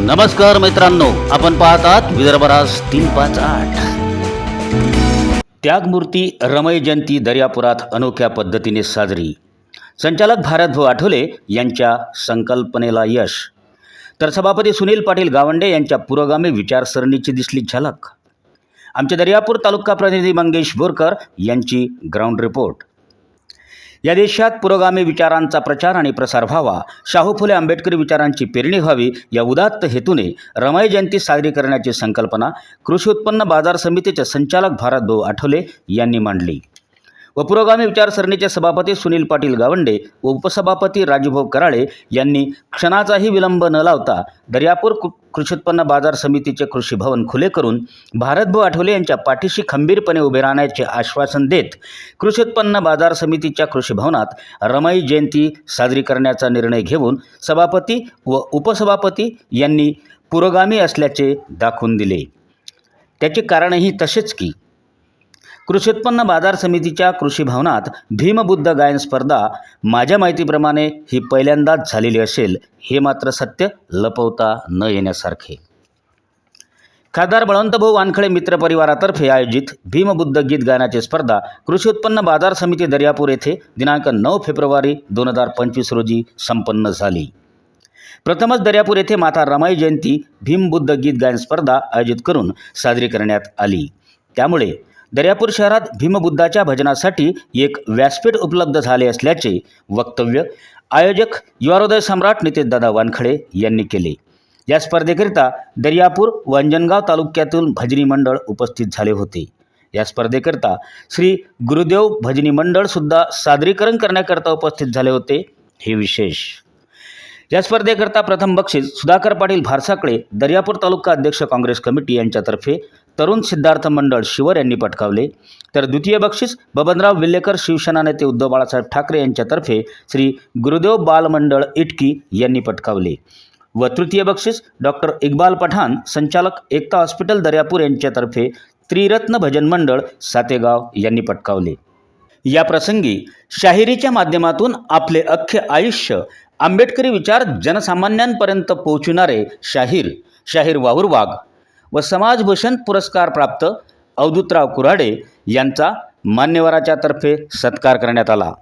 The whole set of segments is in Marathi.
नमस्कार मित्रांनो आपण पाहतात विदर्भराज तीन पाच आठ. त्यागमूर्ती रमय जयंती दर्यापुरात अनोख्या पद्धतीने साजरी. संचालक भारतभाऊ आठवले यांच्या संकल्पनेला यश. तर सभापती सुनील पाटील गावंडे यांच्या पुरोगामी विचारसरणीची दिसली झलक. आमचे दर्यापूर तालुका प्रतिनिधी मंगेश बोरकर यांची ग्राउंड रिपोर्ट. या देशात पुरोगामी विचारांचा प्रचार आणि प्रसार व्हावा शाहू फुले आंबेडकरी विचारांची पेरणी व्हावी या उदात्त हेतूने रमाई जयंती साजरी करण्याची संकल्पना कृषी उत्पन्न बाजार समितीचे संचालक भारतभाऊ आठवले यांनी मांडली. व पुरोगामी विचारसरणीचे सभापती सुनील पाटील गावंडे व उपसभापती राजूभाऊ कराळे यांनी क्षणाचाही विलंब न लावता दर्यापूर कृषी उत्पन्न बाजार समितीचे कृषी भवन खुले करून भारतभाऊ आठवले यांच्या पाठीशी खंबीरपणे उभे राहण्याचे आश्वासन देत कृषी उत्पन्न बाजार समितीच्या कृषी भवनात रमाई जयंती साजरी करण्याचा निर्णय घेऊन सभापती व उपसभापती यांनी पुरोगामी असल्याचे दाखवून दिले. त्याचे कारणही तसेच की कृषी उत्पन्न बाजार समितीच्या कृषी भवनात भीमबुद्ध गायन स्पर्धा माझ्या माहितीप्रमाणे ही पहिल्यांदाच झालेली असेल हे मात्र सत्य लपवता न येण्यासारखे. खासदार बळवंतभाऊ वानखळे मित्र परिवारातर्फे आयोजित भीमबुद्ध गीत गायनाची स्पर्धा कृषी उत्पन्न बाजार समिती दर्यापूर येथे दिनांक नऊ फेब्रुवारी दोन हजार पंचवीस रोजी संपन्न झाली. प्रथमच दर्यापूर येथे माता रमाई जयंती भीमबुद्ध गीत गायन स्पर्धा आयोजित करून साजरी करण्यात आली. त्यामुळे दर्यापूर शहरात भीमबुद्धाच्या भजनासाठी एक व्यासपीठ उपलब्ध झाले असल्याचे वक्तव्य आयोजक युवारोदय सम्राट नितेशदादा वानखडे यांनी केले. या स्पर्धेकरिता दर्यापूर व अंजनगाव तालुक्यातून भजनी मंडळ उपस्थित झाले होते. या स्पर्धेकरिता श्री गुरुदेव भजनी मंडळसुद्धा सादरीकरण करण्याकरता उपस्थित झाले होते. हे विशेष. या स्पर्धेकरता प्रथम बक्षीस सुधाकर पाटील भारसाकडे दर्यापूर तालुका अध्यक्ष काँग्रेस कमिटी यांच्यातर्फे तरुण सिद्धार्थ मंडळ शिवर यांनी पटकावले. तर द्वितीय बक्षीस बबनराव विल्हेकर शिवसेना नेते उद्धव बाळासाहेब ठाकरे यांच्यातर्फे श्री गुरुदेव बालमंडळ इटकी यांनी पटकावले. व तृतीय बक्षीस डॉक्टर इक्बाल पठाण संचालक एकता हॉस्पिटल दर्यापूर यांच्यातर्फे त्रिरत्न भजन मंडळ सातेगाव यांनी पटकावले. या प्रसंगी शाहिरीच्या माध्यमातून आपले अख्खे आयुष्य आंबेडकरी विचार जनसामान्यांपर्यंत पोहोचविणारे शाहीर शाहीर वाहुर वाघ व समाजभूषण पुरस्कार प्राप्त अवधूतराव कुऱ्हाडे यांचा मान्यवराच्या तर्फे सत्कार करण्यात आला.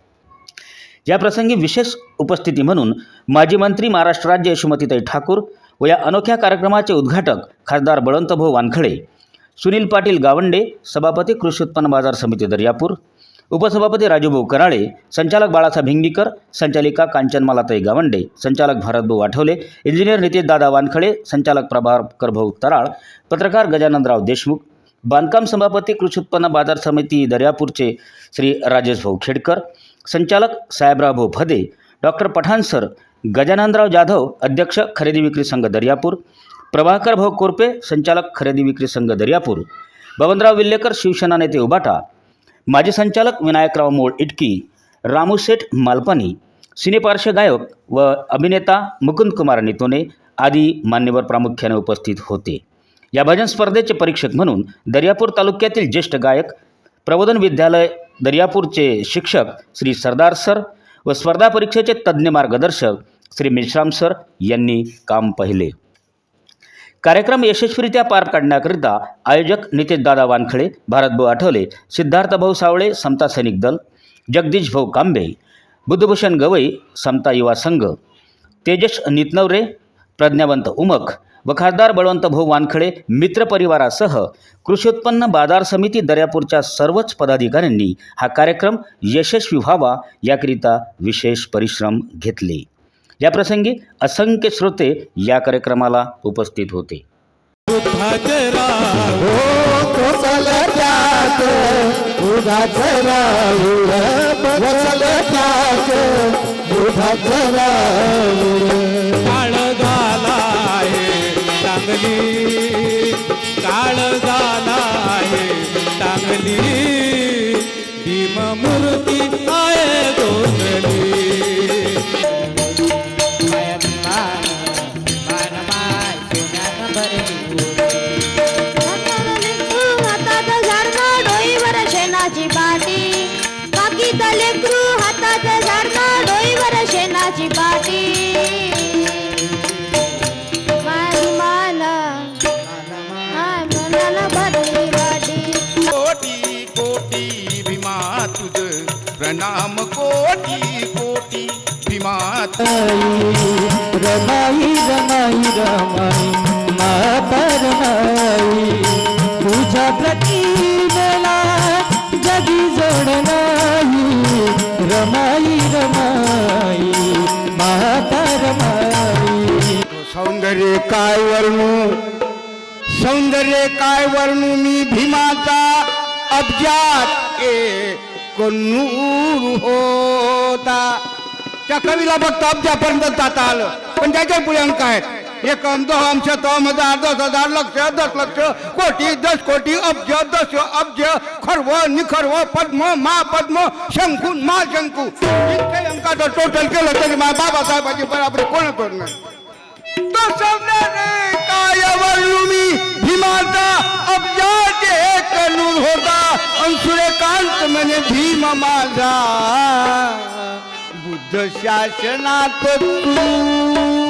या प्रसंगी विशेष उपस्थिती म्हणून माजी मंत्री महाराष्ट्र राज्य यशोमतीताई ठाकूर व या अनोख्या कार्यक्रमाचे उद्घाटक खासदार बळवंतभाऊ वानखडे सुनील पाटील गावंडे सभापती कृषी उत्पन्न बाजार समिती दर्यापूर उपसभापती राजूभाऊ कराळे संचालक बाळासाहेब हिंगीकर संचालिका कांचनमालाताई गावंडे संचालक भारतभाऊ आठवले इंजिनियर नितेश दादा वानखळे संचालक प्रभाकर भाऊ तराळ पत्रकार गजाननराव देशमुख बांधकाम सभापती कृषी उत्पन्न बाजार समिती दर्यापूरचे श्री राजेश भाऊ खेडकर संचालक साहेबराव भाऊ फदे डॉक्टर पठाण सर गजाननराव जाधव अध्यक्ष खरेदी विक्री संघ दर्यापूर प्रभाकर भाऊ कोरपे संचालक खरेदी विक्री संघ दर्यापूर बबनराव विल्लेकर शिवसेना नेते उबाटा माजी संचालक विनायकराव मोळ इटकी रामू शेठ मालपानी सिनेपार्श्व गायक व अभिनेता मुकुंद कुमार नितोने आदी मान्यवर प्रामुख्याने उपस्थित होते. या भजन स्पर्धेचे परीक्षक म्हणून दर्यापूर तालुक्यातील ज्येष्ठ गायक प्रबोधन विद्यालय दर्यापूरचे शिक्षक श्री सरदार सर व स्पर्धा परीक्षेचे तज्ज्ञ मार्गदर्शक श्री मेश्राम सर यांनी काम पाहिले. कार्यक्रम यशस्वीरित्या पार पाडण्याकरिता आयोजक नितेशदादा वानखळे भारतभाऊ आठवले सिद्धार्थभाऊ सावळे समता सैनिक दल जगदीश भाऊ कांबे बुद्धभूषण गवई समता युवा संघ तेजस नितनवरे प्रज्ञावंत उमक व खासदार बळवंत भाऊ वानखळे मित्रपरिवारासह कृषी उत्पन्न बाजार समिती दर्यापूरच्या सर्वच पदाधिकाऱ्यांनी हा कार्यक्रम यशस्वी व्हावा याकरिता विशेष परिश्रम घेतले. याप्रसंगी असंख्य श्रोते या कार्यक्रमाला उपस्थित होते काळ झाला आहे चांगली काळ झाला आहे दोनली तुझ प्रणाम कोटी कोटी भीमाताई रमाई रमाई रमाई माता रमाई. तुझ्या प्रतिमेला जगी जोड नाही. रमाई रमाई माता रमाई. सौंदर्य काय वर्णू सौंदर्य काय वर्णू मी भीमाचा अब्जात के नूर होता. त्या कवीला फक्त अब्जापर्यंत जाता आलं. पण त्याच्या पुढे अंक आहेत एकम दोहम शतम हजार दस हजार लक्ष दस लक्ष कोटी दस कोटी अब्ज दस अब्ज खर्व निखर्व पद्म मा महापद्म शंकू महाशंकू इतके अंकाचं टोटल केलं तरी मा बाबासाहेबाची बराबरी कोण होत काय वर्णू मी. भीमाचा अब्जात एक होता. संत म्हणे भीम माझा बुद्ध शासनात तू.